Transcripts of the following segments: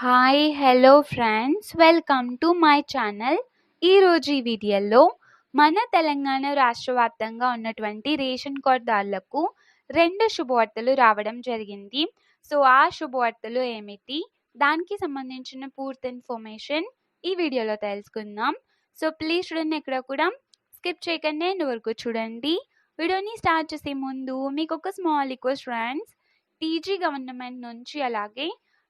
Hi hello friends welcome to my channel ఈరోజు ఈ వీడియోలో మన తెలంగాణ రాష్ట్ర వ్యాప్తంగా ఉన్నటువంటి రేషన్ కార్డుదారులకు రెండు శుభవార్తలు రావడం జరిగింది. సో ఆ శుభవార్తలు ఏమిటి? దానికి సంబంధించిన పూర్తి ఇన్ఫర్మేషన్ ఈ వీడియోలో తెలుసుకుందాం. సో ప్లీజ్ చూడండి ఎక్కడ కూడా. స్కిప్ చేయకండి ఎండ్ వరకు చూడండి. వీడియోని స్టార్ట్ చేసే ముందు మీకు ఒక small request friends TG government నుంచి అలాగే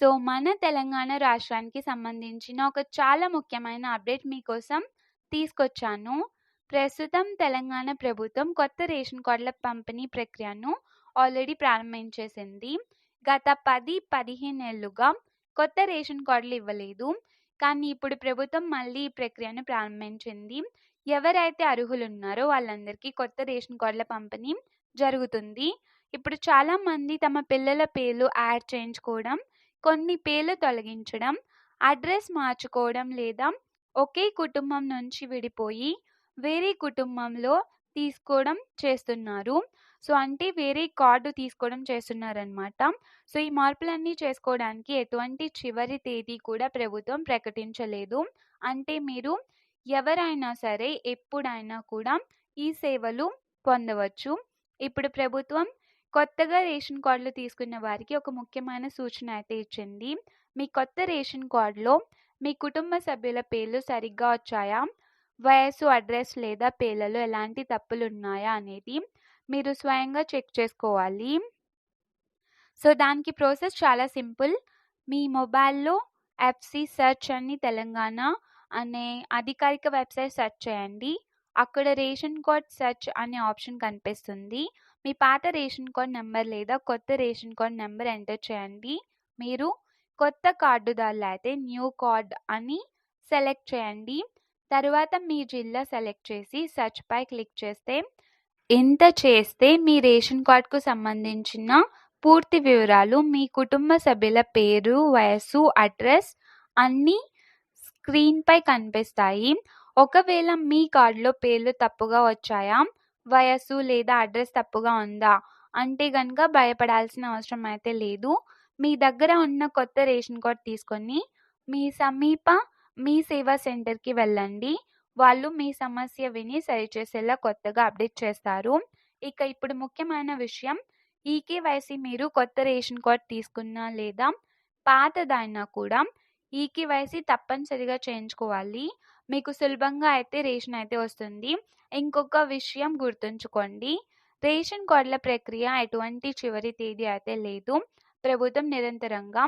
సో మన తెలంగాణ రాష్ట్రానికి సంబంధించిన ఒక చాలా ముఖ్యమైన అప్డేట్ మీకోసం తీసుకొచ్చాను. ప్రస్తుతం తెలంగాణ ప్రభుత్వం కొత్త రేషన్ కార్డుల పంపిణీ ప్రక్రియను ఆల్రెడీ ప్రారంభించేసింది. గత పది పదిహేను ఏళ్ళుగా కొత్త రేషన్ కార్డులు ఇవ్వలేదు. కానీ ఇప్పుడు ప్రభుత్వం మళ్ళీ ఈ ప్రక్రియను ప్రారంభించింది. ఎవరైతే అర్హులు ఉన్నారో వాళ్ళందరికీ కొత్త రేషన్ కార్డుల పంపిణీ జరుగుతుంది. ఇప్పుడు చాలామంది తమ పిల్లల పేర్లు యాడ్ చేయించుకోవడం కొన్ని పేర్లు తొలగించడం అడ్రస్ మార్చుకోవడం లేదా ఒకే కుటుంబం నుంచి విడిపోయి వేరే కుటుంబంలో తీసుకోవడం చేస్తున్నారు. సో అంటే వేరే కార్డు తీసుకోవడం చేస్తున్నారనమాట సో ఈ మార్పులన్నీ చేసుకోవడానికి ఎటువంటి చివరి తేదీ కూడా ప్రభుత్వం ప్రకటించలేదు. అంటే మీరు ఎవరైనా సరే ఎప్పుడైనా కూడా ఈ సేవలు పొందవచ్చు. ఇప్పుడు ప్రభుత్వం కొత్తగా రేషన్ కార్డులు తీసుకున్న వారికి ఒక ముఖ్యమైన సూచన అయితే ఇచ్చింది. మీ కొత్త రేషన్ కార్డులో మీ కుటుంబ సభ్యుల పేర్లు సరిగ్గా వచ్చాయా? వయసు అడ్రస్ లేదా పేర్లలో ఎలాంటి తప్పులు ఉన్నాయా అనేది మీరు స్వయంగా చెక్ చేసుకోవాలి. సో దానికి ప్రాసెస్ చాలా సింపుల్. మీ మొబైల్లో ఎఫ్సి సెర్చ్ అని తెలంగాణ అనే అధికారిక వెబ్సైట్ సెర్చ్ చేయండి. అక్కడ రేషన్ కార్డ్ సెర్చ్ అనే ఆప్షన్ కనిపిస్తుంది. మీ పాత రేషన్ కార్డ్ నెంబర్ లేదా కొత్త రేషన్ కార్డ్ నెంబర్ ఎంటర్ చేయండి. మీరు కొత్త కార్డుదారులు అయితే న్యూ కార్డ్ అని సెలెక్ట్ చేయండి. తర్వాత మీ జిల్లా సెలెక్ట్ చేసి సెర్చ్ పై క్లిక్ చేస్తే ఇంత చేస్తే మీ రేషన్ కార్డ్కు సంబంధించిన పూర్తి వివరాలు మీ కుటుంబ సభ్యుల పేరు వయస్సు అడ్రస్ అన్నీ స్క్రీన్పై కనిపిస్తాయి. ఒకవేళ మీ కార్డులో పేర్లు తప్పుగా వచ్చాయా వయస్సు లేదా అడ్రస్ తప్పుగా ఉందా? అంటే కనుక భయపడాల్సిన అవసరం అయితే లేదు. మీ దగ్గర ఉన్న కొత్త రేషన్ కార్డ్ తీసుకొని మీ సమీప మీ సేవా సెంటర్కి వెళ్ళండి. వాళ్ళు మీ సమస్య విని సరిచేసేలా కొత్తగా అప్డేట్ చేస్తారు. ఇక ఇప్పుడు ముఖ్యమైన విషయం ఈకేవైసీ మీరు కొత్త రేషన్ కార్డ్ తీసుకున్నా లేదా పాతదైనా కూడా ఈకేవైసీ తప్పనిసరిగా చేయించుకోవాలి. మీకు సులభంగా అయితే రేషన్ అయితే వస్తుంది. ఇంకొక విషయం గుర్తుంచుకోండి. రేషన్ కార్డుల ప్రక్రియ ఎటువంటి చివరి తేదీ అయితే లేదు. ప్రభుత్వం నిరంతరంగా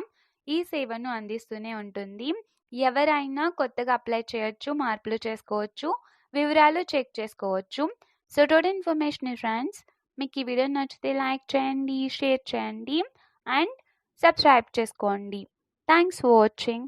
ఈ సేవను అందిస్తూనే ఉంటుంది. ఎవరైనా కొత్తగా అప్లై చేయొచ్చు మార్పులు చేసుకోవచ్చు వివరాలు చెక్ చేసుకోవచ్చు. సో టోటల్ ఇన్ఫర్మేషన్ ఫ్రెండ్స్ మీకు ఈ వీడియో నచ్చితే లైక్ చేయండి షేర్ చేయండి అండ్ సబ్స్క్రైబ్ చేసుకోండి. Thanks for watching.